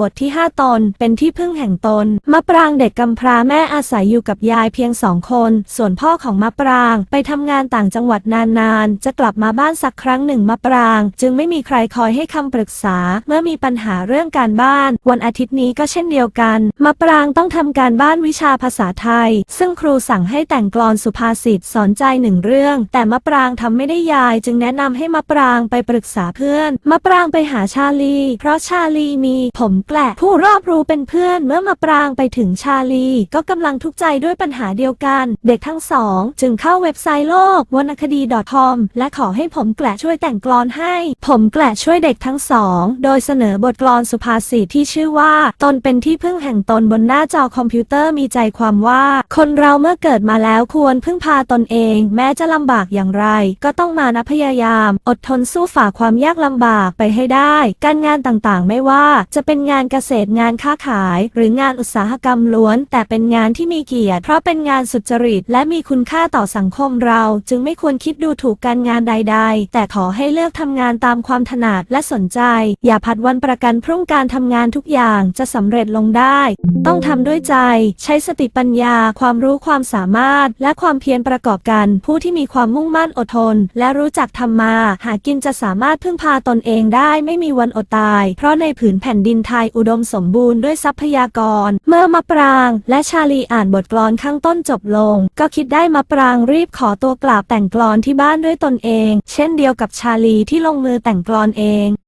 บทที่ 5 ตนเป็นที่พึ่งแห่งตน มะปรางเด็กกำพร้าแม่อาศัยอยู่กับยายเพียงสองคน ส่วนพ่อของมะปรางไปทำงานต่างจังหวัดนานๆ จะกลับมาบ้านสักครั้งหนึ่งมะปราง จึงไม่มีใครคอยให้คำปรึกษา เมื่อมีปัญหาเรื่องการบ้าน วันอาทิตย์นี้ก็เช่นเดียวกัน มะปรางต้องทำการบ้านวิชาภาษาไทย ซึ่งครูสั่งให้แต่งกลอนสุภาษิตสอนใจหนึ่งเรื่อง แต่มะปรางทำไม่ได้ยาย จึงแนะนำให้มะปรางไปปรึกษาเพื่อน มะปรางไปหาชาลี เพราะชาลีมีผมแกละผู้รอบรู้เป็นเพื่อนเมื่อมะปรางไปถึงชาลี ก็กำลังทุกข์ใจด้วยปัญหาเดียวกัน เด็กทั้งสอง จึงเข้าเว็บไซต์โลกวรรณคดี .com และขอให้ผมแกละช่วยแต่งกลอนให้ ผมแกละช่วยเด็กทั้งสอง โดยเสนอบทกลอนสุภาษิตที่ชื่อว่า ตนเป็นที่พึ่งแห่งตนบนหน้าจอคอมพิวเตอร์มีใจความว่า คนเราเมื่อเกิดมาแล้วควรพึ่งพาตนเอง แม้จะลำบากอย่างไร ก็ต้องมานะพยายาม อดทนสู้ฝ่าความยากลำบากไปให้ได้ การงานต่างๆ ไม่ว่าจะเป็นงานานเกษตรงานค้าขาย หรืองานอุตสาหกรรมล้วน แต่เป็นงานที่มีเกียรติ เพราะเป็นงานสุจริต และมีคุณค่าต่อสังคมเรา จึงไม่ควรคิดดูถูกการงานใด ๆ แต่ขอให้เลือกทำงานตามความถนัดและสนใจ อย่าผัดวันประกันพรุ่งการทำงานทุกอย่างจะสำเร็จลงได้ ต้องทำด้วยใจ ใช้สติปัญญา ความรู้ความสามารถ และความเพียรประกอบกัน ผู้ที่มีความมุ่งมั่นอดทน และรู้จักทำมา หากินจะสามารถพึ่งพาตนเองได้ไม่มีวันอดตาย เพราะในผืนแผ่นดินไทยอุดมสมบูรณ์ด้วยทรัพยากร เมื่อมะปราง และชาลีอ่านบทกลอนข้างต้นจบลง ก็คิดได้มะปรางรีบขอตัวกลับแต่งกลอนที่บ้านด้วยตนเอง เช่นเดียวกับชาลีที่ลงมือแต่งกลอนเอง